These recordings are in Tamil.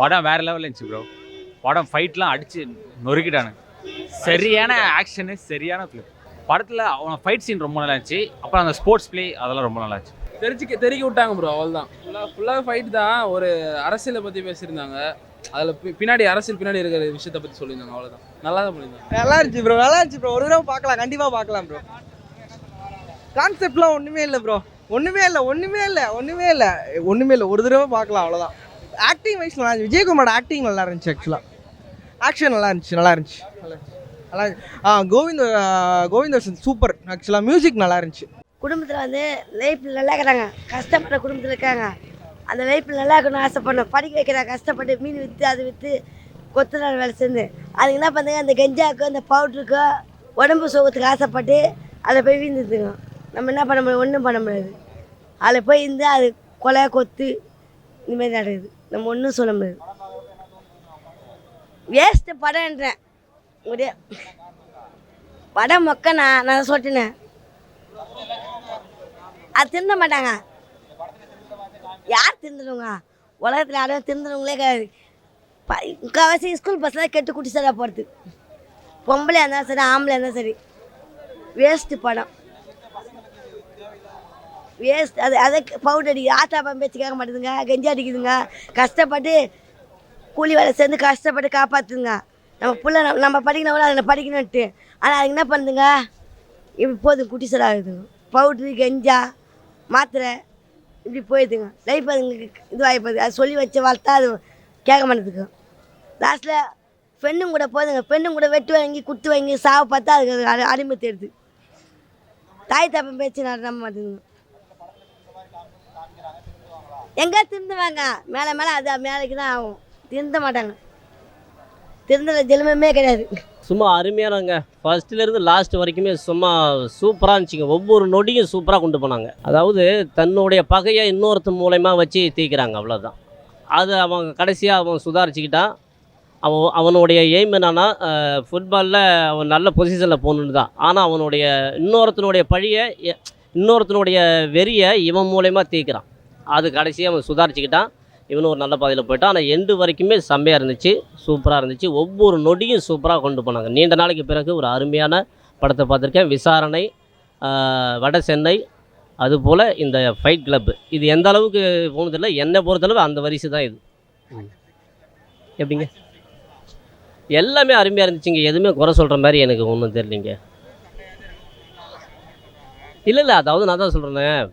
படம் வேற லெவலில் இருந்துச்சு ப்ரோ படம் ஃபைட்லாம் அடிச்சு நொறுக்கிட்டானு சரியான ஆக்ஷனு சரியான ஃபிலிம் படத்தில் அவன் ஃபைட் சீன் ரொம்ப நல்லா இருந்துச்சு. அப்புறம் அந்த ஸ்போர்ட்ஸ் ப்ளே அதெல்லாம் ரொம்ப நல்லா இருந்துச்சு. தெரிஞ்சுக்க தெருக்கி விட்டாங்க ப்ரோ அவ்வளோதான் ஃபுல்லாக ஃபுல்லாக ஃபைட் தான் ஒரு அரசியலை பற்றி பேசியிருந்தாங்க. அதில் பின்னாடி அரசியல் பின்னாடி இருக்கிற விஷயத்தை பற்றி சொல்லியிருந்தாங்க அவ்வளோதான் நல்லா தான் பண்ணியிருந்தாங்க. நல்லா இருந்துச்சு ப்ரோ நல்லா இருந்துச்சு ப்ரோ ஒரு தடவை பார்க்கலாம் கண்டிப்பாக பார்க்கலாம் ப்ரோ கான்செப்ட்லாம் ஒன்றுமே இல்லை ப்ரோ ஒன்றுமே இல்லை ஒன்றுமே இல்லை ஒன்றுமே இல்லை. ஒன்றுமே இல்லை ஒரு தடவை பார்க்கலாம் அவ்வளோதான் ஆக்டிங் வைஸ் நல்லா இருந்துச்சு. விஜயகுமாரோட ஆக்டிங் நல்லா இருந்துச்சு ஆக்சுவலாக ஆக்ஷன் நல்லா இருந்துச்சு நல்லா இருந்துச்சு நல்லா இருந்துச்சு. நல்லா இருந்துச்சு. ஆ கோவிந்த் ஆ, கோவிந்தர்சன் சூப்பர் ஆக்சுவலாக மியூசிக் நல்லா இருந்துச்சு. குடும்பத்தில் வந்து லைஃப்பில் நல்லா இருக்கிறாங்க கஷ்டப்பட்ட குடும்பத்தில் இருக்காங்க. அந்த லைஃப்பில் நல்லா இருக்கணும்னு ஆசைப்படணும். படிக்க வைக்கிறாங்க கஷ்டப்பட்டு மீன் விற்று அது விற்று கொத்தனார் வேலை செஞ்சு. அதுக்கு என்ன பண்ணுங்க? அந்த கெஞ்சாக்கு அந்த பவுட்ருக்கோ உடம்பு சுகத்துக்கு ஆசைப்பட்டு அதை போய் வீழ்ந்துதுங்க நம்ம என்ன பண்ண முடியும்? ஒன்றும் பண்ண முடியாது. அதில் போய் இருந்து அது கொலை கொத்து இந்தமாரி நடக்குது. நம்ம ஒன்றும் சொல்ல முடியாது. வேஸ்ட்டு படம்ன்றேன். முடிய படம் மொக்க நான் நான் சொல்லிட்டேனே. அது திருந்த மாட்டாங்க. யார் திருந்துடுங்க உலகத்தில் யாரும் திருந்துடுங்களே கிடையாது. முக்கால்வாசி ஸ்கூல் பஸ்ஸில் கெட்டு குட்டி சடா போகிறது பொம்பளையாக இருந்தாலும் சரி ஆம்பளையாக இருந்தாலும் சரி. வேஸ்ட்டு படம். வேஸ்ட் அது அதை பவுடர் அடிக்குது ஆத்தா பேச்சு கேட்க மாட்டேதுங்க. கெஞ்சி அடிக்குதுங்க. கஷ்டப்பட்டு கூலி வேலை சேர்ந்து கஷ்டப்பட்டு காப்பாற்றுதுங்க நம்ம பிள்ளை நம்ம- நம்ம படிக்கணும் கூட அதில் படிக்கணும்ட்டு ஆனால் அதுக்கு என்ன பண்ணுதுங்க? இப்படி போதும் குட்டி சடா ஆகுதுங்க பவுட்ரு கெஞ்சா மாத்திரை இப்படி போயிடுதுங்க. லைஃப் அதுங்களுக்கு இதுவாகி போகுது. அது சொல்லி வச்சு வளர்த்தா அது கேட்க மாட்டேதுங்க லாஸ்ட்டில் பெண்ணும் கூட போதுங்க. பெண்ணும் கூட வெட்டு வாங்கி குத்து வாங்கி சாவு பார்த்தா அதுக்கு அது அடிமை தேடுது. தாய் தப்பம் பேச்சு நான் நம்ப மாட்டேங்குங்க எங்கே திருந்துவாங்க? மேலே மேலே அது மேலேக்கு தான் ஆகும். திருந்த மாட்டாங்க. திருந்துற ஜென்மமே கிடையாது. சும்மா அருமையானங்க ஃபர்ஸ்ட்லேருந்து லாஸ்ட் வரைக்குமே சும்மா சூப்பராக இருந்துச்சுங்க. ஒவ்வொரு நொடியும் சூப்பராக கொண்டு போனாங்க. அதாவது தன்னுடைய பகையை இன்னொருத்தன் மூலயமா வச்சு தீக்கிறாங்க அவ்வளோதான் அது அவன் கடைசியாக அவன் சுதாரிச்சுக்கிட்டான் அவன் அவனுடைய எய்ம் என்னன்னா ஃபுட்பாலில் அவன் நல்ல பொசிஷனில் போகணுன்னு தான். ஆனால் அவனுடைய இன்னொருத்தனுடைய பழியை எ- இன்னொருத்தனுடைய வெறியை இவன் மூலயமா தீக்கிறான். அது கடைசியாக அவன் சுதாரிச்சுக்கிட்டான். இவனும் ஒரு நல்ல பாதையில் போயிட்டான். ஆனால் எண்டு வரைக்குமே செம்மையாக இருந்துச்சு. சூப்பராக இருந்துச்சு. ஒவ்வொரு நொடியும் சூப்பராக கொண்டு போனாங்க. நீண்ட நாளைக்கு பிறகு ஒரு அருமையான படத்தை பார்த்துருக்கேன். விசாரணை வட சென்னை அதுபோல் இந்த ஃபைட் கிளப் இது எந்த அளவுக்கு போனதில்லை என்னை பொறுத்தளவு அந்த வரிசை தான் இது. எப்படிங்க? எல்லாமே அருமையாக இருந்துச்சுங்க. எதுவுமே குறை சொல்கிற மாதிரி எனக்கு ஒன்றும் தெரியலிங்க. இல்லை இல்லை. அதாவது நான் தான் சொல்கிறேன்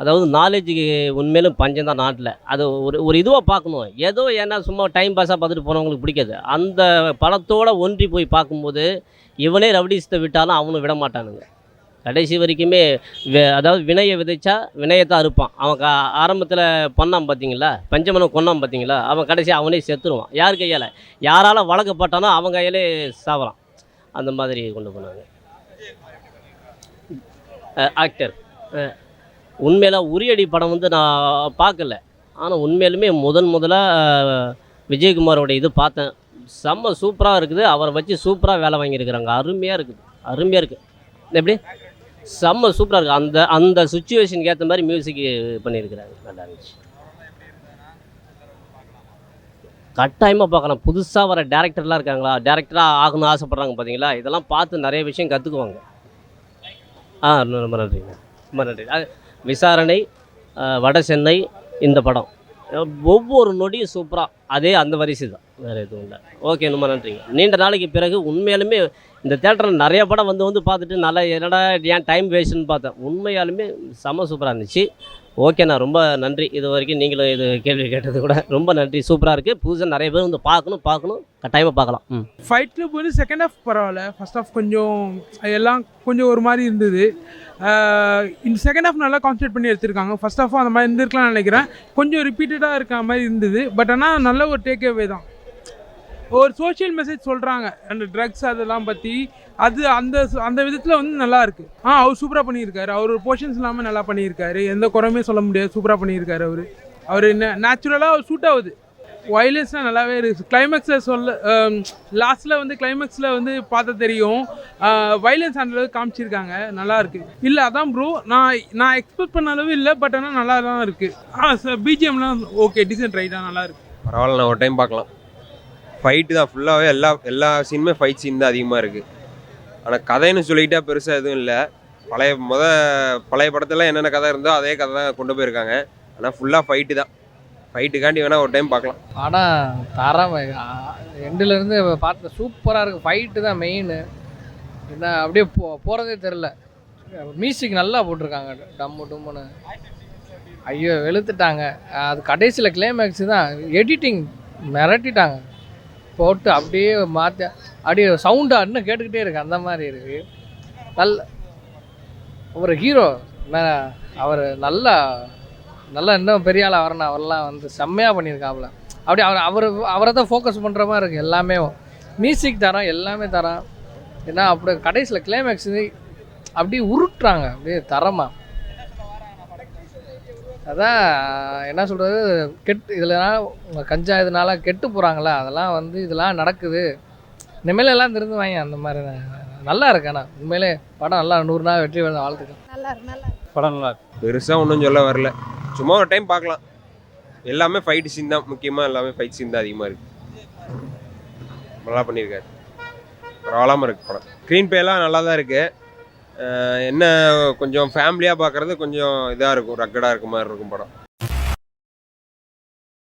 அதாவது நாலேஜுக்கு உண்மையிலும் பஞ்சம் தான் நாட்டில். அது ஒரு ஒரு இதுவாக பார்க்கணும். ஏதோ ஏன்னா சும்மா டைம் பாஸாக பார்த்துட்டு போனவங்களுக்கு பிடிக்காது. அந்த படத்தோட ஒன்றி போய் பார்க்கும்போது இவனே ரவுடிஸ்ட்டை விட்டாலும் அவனும் விட மாட்டானுங்க. கடைசி வரைக்குமே அதாவது வினையை விதைச்சா வினையை தான் அறுப்பான். அவன் கா ஆரம்பத்தில் பண்ணான் பார்த்தீங்களா பஞ்சமனம் கொன்னான் பார்த்தீங்களா அவன் கடைசி அவனே செத்துருவான். யார் கையால்? யாரால் வளர்க்கப்பட்டானோ அவன் கையிலே சாவறான். அந்த மாதிரி கொண்டு போனாங்க. ஆக்டர் உண்மையில உரியடி படம் வந்து நான் பார்க்கல. ஆனால் உண்மையிலுமே முதன் முதலாக விஜயகுமாரோட இது பார்த்தேன். செம்ம சூப்பராக இருக்குது. அவரை வச்சு சூப்பராக வேலை வாங்கியிருக்கிறாங்க. அருமையாக இருக்குது. அருமையாக இருக்குது எப்படி? செம்ம சூப்பராக இருக்குது அந்த அந்த சுச்சுவேஷனுக்கு ஏற்ற மாதிரி மியூசிக் பண்ணியிருக்கிறாங்க நல்லா இருந்துச்சு. கட்டாயமாக பார்க்கலாம். புதுசாக வர டேரக்டர்லாம் இருக்காங்களா? டேரக்டராக ஆகணும்னு ஆசைப்பட்றாங்க பார்த்தீங்களா இதெல்லாம் பார்த்து நிறைய விஷயம் கற்றுக்குவாங்க ஆ ரொம்ப நன்றிங்க ரொம்ப நன்றி. விசாரணை வட சென்னை இந்த படம். ஒவ்வொரு நொடியும் சூப்பராக அதே அந்த வரிசை தான் வேறு எதுவும் இல்லை. ஓகே ரொம்ப நன்றிங்க. நீண்ட நாளைக்கு பிறகு உண்மையாலுமே இந்த தேட்டரில் நிறைய படம் வந்து வந்து பார்த்துட்டு நல்லா என்னடா ஏன் டைம் வேஸ்ட்டுன்னு பார்த்தேன். உண்மையாலுமே செம சூப்பராக இருந்துச்சு. ஓகேண்ணா ரொம்ப நன்றி. இது வரைக்கும் நீங்களும் இது கேள்வி கேட்டது கூட ரொம்ப நன்றி. சூப்பராக இருக்குது புதுசாக நிறைய பேர் வந்து பார்க்கணும் பார்க்கணும். கட்டாயமாக பார்க்கலாம். ம். ஃபைட் கிளப் வந்து செகண்ட் ஹாஃப் பரவாயில்ல. ஃபஸ்ட் ஹாஃப் கொஞ்சம் எல்லாம் கொஞ்சம் ஒரு மாதிரி இருந்தது. இந்த செகண்ட் ஹாஃப் நல்லா கான்சன்ட்ரேட் பண்ணி எடுத்திருக்காங்க. ஃபர்ஸ்ட் ஹாஃபும் அந்த மாதிரி இருந்திருக்கலாம்னு நினைக்கிறேன். கொஞ்சம் ரிப்பீட்டடாக இருக்க மாதிரி இருந்தது. பட் ஆனால் நல்ல ஒரு டேக் அவே தான். ஒரு சோஷியல் மெசேஜ் சொல்கிறாங்க அந்த ட்ரக்ஸ் அதெல்லாம் பற்றி அது அந்த அந்த விதத்தில் வந்து நல்லா இருக்கு. ஆ அவர் சூப்பராக பண்ணியிருக்காரு. அவர் போர்ஷன்ஸ் இல்லாமல் நல்லா பண்ணியிருக்காரு. எந்த குறையுமே சொல்ல முடியாது. சூப்பராக பண்ணியிருக்காரு அவர். அவர் என்ன நேச்சுரலாக அவர் சூட் ஆகுது. வயலன்ஸ்லாம் நல்லாவே இருக்குது கிளைமேக்ஸில் சொல்ல லாஸ்ட்டில் வந்து கிளைமேக்ஸில் வந்து பார்த்தா தெரியும். வயலன்ஸ் அந்த அளவுக்கு காமிச்சிருக்காங்க. நல்லாயிருக்கு இல்லை அதான் ப்ரோ நான் நான் எக்ஸ்பெக்ட் பண்ண அளவு இல்லை பட் ஆனால் நல்லா தான் இருக்குது ஆ சார் பிஜிஎம்லாம் ஓகே டிசைன் ரைட்டாக நல்லாயிருக்கு பரவாயில்ல நான் ஒரு டைம் பார்க்கலாம். ஃபைட்டு தான். ஃபுல்லாகவே எல்லா எல்லா சீனுமே ஃபைட் சீன் தான் அதிகமாக இருக்குது ஆனால் கதைன்னு சொல்லிக்கிட்டா பெருசாக எதுவும் இல்லை. பழைய முத பழைய படத்தில் என்னென்ன கதை இருந்தோ அதே கதை தான் கொண்டு போயிருக்காங்க. ஆனால் ஃபுல்லாக ஃபைட்டு தான். ஃபைட்டுக்காண்டி வேணால் ஒரு டைம் பார்க்கலாம். ஆனால் தரம் எண்டுலேருந்து பார்த்த சூப்பராக இருக்குது ஃபைட்டு தான் மெயின் என்ன அப்படியே போ போகிறதே தெரில மியூசிக் நல்லா போட்டிருக்காங்க. டம்மு டும்முன்னு ஐயோ வெளுத்துட்டாங்க. அது கடைசியில் கிளைமேக்ஸ் தான். எடிட்டிங் மிரட்டிட்டாங்க. போட்டு அப்படியே மாற்றி அப்படியே சவுண்டாக இன்னும் கேட்டுக்கிட்டே இருக்கு. அந்த மாதிரி இருக்குது நல்ல ஒரு ஹீரோ அவர் நல்லா நல்லா இன்னும் பெரிய ஆளாக வரணும். அவரெல்லாம் வந்து செம்மையாக பண்ணியிருக்காப்புல. அப்படி அவர் அவர் அவரை தான் ஃபோக்கஸ் பண்ணுற மாதிரி இருக்குது எல்லாமே மியூசிக் தரான் எல்லாமே தரான். ஏன்னா அப்படி கடைசியில் கிளைமேக்ஸ் அப்படியே உருட்டுறாங்க. அப்படியே தரமாக அதான் என்ன சொல்கிறது கெட்டு இதில் கஞ்சா இதனால கெட்டு போகிறாங்களே அதெல்லாம் வந்து இதெல்லாம் நடக்குது. இனிமேல் எல்லாம் திருந்து வாங்க அந்த மாதிரி தான். நல்லா இருக்கு ஆனால் உண்மையிலே படம் நல்லா நூறு நாள் வெற்றி வேணும் வாழ்த்துக்கள். நல்லா இருக்கு நல்லா இருக்கு. படம் நல்லா இருக்கு. பெருசாக ஒன்றும் சொல்ல வரல. சும்மா ஒரு டைம் பார்க்கலாம். எல்லாமே ஃபைட் சீன் தான். முக்கியமாக எல்லாமே ஃபைட் சீன் தான் அதிகமாக இருக்குது நல்லா பண்ணியிருக்காரு பரவாயில்லாமல் இருக்குது படம். ஸ்க்ரீன் பேலாம் நல்லா தான் இருக்குது என்ன கொஞ்சம் ஃபேமிலியாக பார்க்குறது கொஞ்சம் இதாக இருக்கும் ரக்கடாக இருக்க மாதிரி இருக்கும் படம்.